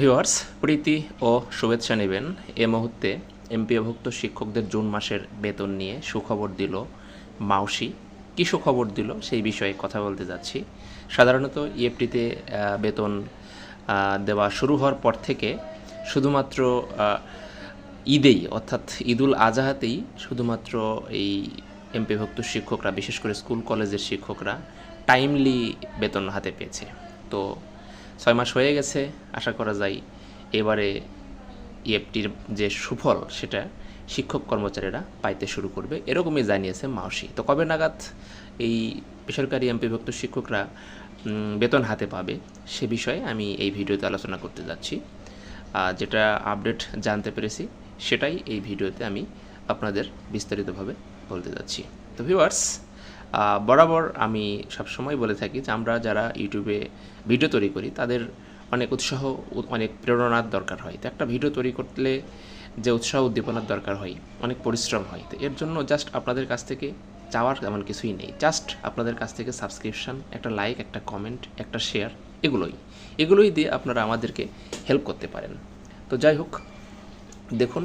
Viewers, প্রীতি ও শুভেচ্ছা নেবেন। এ মুহূর্তে এমপিওভুক্ত শিক্ষকদের জুন মাসের বেতন নিয়ে সুখবর দিল মাউসি। কী সুখবর দিল সেই বিষয়ে কথা বলতে যাচ্ছি। সাধারণত ইএফটিতে বেতন দেওয়া শুরু হওয়ার পর থেকে শুধুমাত্র ঈদেই, অর্থাৎ ঈদুল আজহাতেই শুধুমাত্র এই এমপিভুক্ত শিক্ষকরা, বিশেষ করে স্কুল, কলেজের শিক্ষকরা টাইমলি বেতন হাতে পেয়েছে। তো ছয় মাস হয়ে গেছে, আশা করা যায় এবারে ইএফটির যে সুফল সেটা শিক্ষক কর্মচারীরা পাইতে শুরু করবে, এরকমই জানিয়েছে মাওসি তো কবে নাগাদ এই বেসরকারি এমপিভুক্ত শিক্ষকরা বেতন হাতে পাবে সে বিষয়ে আমি এই ভিডিওতে আলোচনা করতে যাচ্ছি। যেটা আপডেট জানতে পেরেছি, সেটাই এই ভিডিওতে আমি আপনাদের বিস্তারিতভাবে বলতে যাচ্ছি। তো ভিউয়ার্স বরাবর আমি সবসময় বলে থাকি যে আমরা যারা ইউটিউবে ভিডিও তৈরি করি, তাদের অনেক উৎসাহ অনেক প্রেরণার দরকার হয়। তো একটা ভিডিও তৈরি করলে যে উৎসাহ উদ্দীপনার দরকার হয়, অনেক পরিশ্রম হয়। তো এর জন্য জাস্ট আপনাদের কাছ থেকে চাওয়ার তেমন কিছুই নেই। জাস্ট আপনাদের কাছ থেকে সাবস্ক্রিপশন একটা লাইক একটা কমেন্ট একটা শেয়ার এগুলোই। এগুলোই দিয়ে আপনারা আমাদেরকে হেল্প করতে পারেন। তো যাই হোক, দেখুন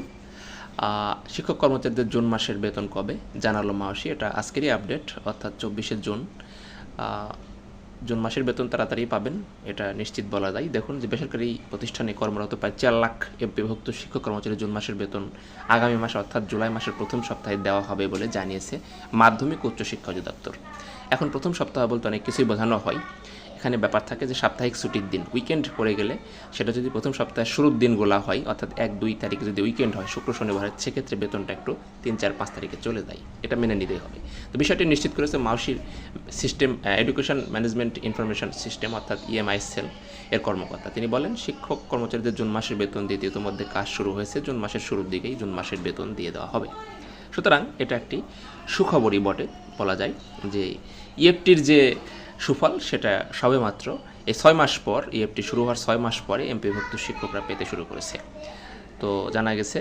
শিক্ষক কর্মচারীদের জুন মাসের বেতন কবে? জানালো মাওসি এটা আজকেরই আপডেট, অর্থাৎ চব্বিশে জুন। জুন মাসের বেতন তাড়াতাড়ি পাবেন, এটা নিশ্চিত বলা যায়। দেখুন যে বেসরকারি প্রতিষ্ঠানে কর্মরত প্রায় চার লাখ বিভক্ত শিক্ষক কর্মচারী জুন মাসের বেতন আগামী মাসে, অর্থাৎ জুলাই মাসের প্রথম সপ্তাহে দেওয়া হবে বলে জানিয়েছে মাধ্যমিক উচ্চশিক্ষা অধিদপ্তর। এখন প্রথম সপ্তাহ বলতে অনেক কিছুই বোঝানো হয়। এখানে ব্যাপার থাকে যে সাপ্তাহিক ছুটির দিন উইকেন্ড পড়ে গেলে সেটা যদি প্রথম সপ্তাহের শুরুর দিনগুলো হয়, অর্থাৎ এক, দুই তারিখে যদি উইকেন্ড হয়, শুক্র শনিবারের সেক্ষেত্রে বেতনটা একটু তিন, চার, পাঁচ তারিখে চলে যায়। এটা মেনে নিতেই হবে। তো বিষয়টি নিশ্চিত করেছে মাউসির system education management information system অর্থাৎ E ইএমআই সেল এর কর্মকর্তা। তিনি বলেন, শিক্ষক কর্মচারীদের জুন মাসের বেতন দিতে ইতিমধ্যে কাজ শুরু হয়েছে, জুন মাসের শুরুর দিকেই জুন মাসের বেতন দিয়ে দেওয়া হবে। সুতরাং এটা একটি সুখবরই বটে, বলা যায় যে ইএফটির যে সুফল, সেটা সবেমাত্র এই ছয় মাস পর ইএফটি শুরু হওয়ার ছয় মাস পরে এমপিভুক্ত শিক্ষকরা পেতে শুরু করেছে। তো জানা গেছে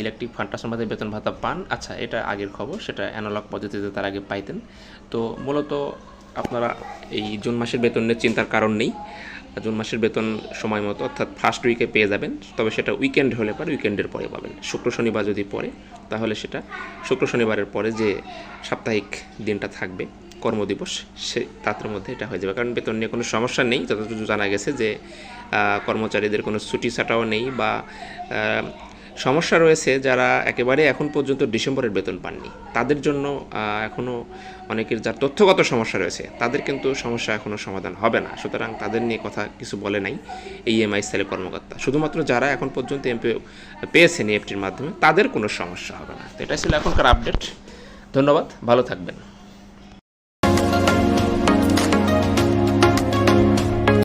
ইলেকট্রিক ফান্ড ট্রান্সফার বেতন ভাতা পান। আচ্ছা এটা আগের খবর, সেটা অ্যানালগ পদ্ধতিতে তার আগে পাইতেন। তো মূলত আপনারা এই জুন মাসের বেতনের চিন্তার কারণ নেই। জুন মাসের বেতন সময় মতো, অর্থাৎ ফার্স্ট উইকে পেয়ে যাবেন। তবে সেটা উইকেন্ড হলে পরে উইকেন্ডের পরে পাবেন। শুক্র, শনিবার যদি পড়ে, তাহলে সেটা শুক্র, শনিবারের পরে যে সাপ্তাহিক দিনটা থাকবে কর্মদিবস, সে তার মধ্যে এটা হয়ে যাবে। কারণ বেতন নিয়ে কোনো সমস্যা নেই। যতটুকু জানা গেছে যে কর্মচারীদের কোনো ছুটি ছাটাও নেই বা সমস্যা রয়েছে যারা একেবারে এখন পর্যন্ত ডিসেম্বরের বেতন পাননি। তাদের জন্য এখনও অনেকের যার তথ্যগত সমস্যা রয়েছে, তাদের কিন্তু সমস্যা এখনও সমাধান হবে না। সুতরাং তাদের নিয়ে কথা কিছু বলে নাই এই এমআই সেলের কর্মকর্তা। শুধুমাত্র যারা এখন পর্যন্ত এমপি পেয়েছেন এফটির মাধ্যমে, তাদের কোনো সমস্যা হবে না। তো এটাই ছিল এখনকার আপডেট ধন্যবাদ। ভালো থাকবেন।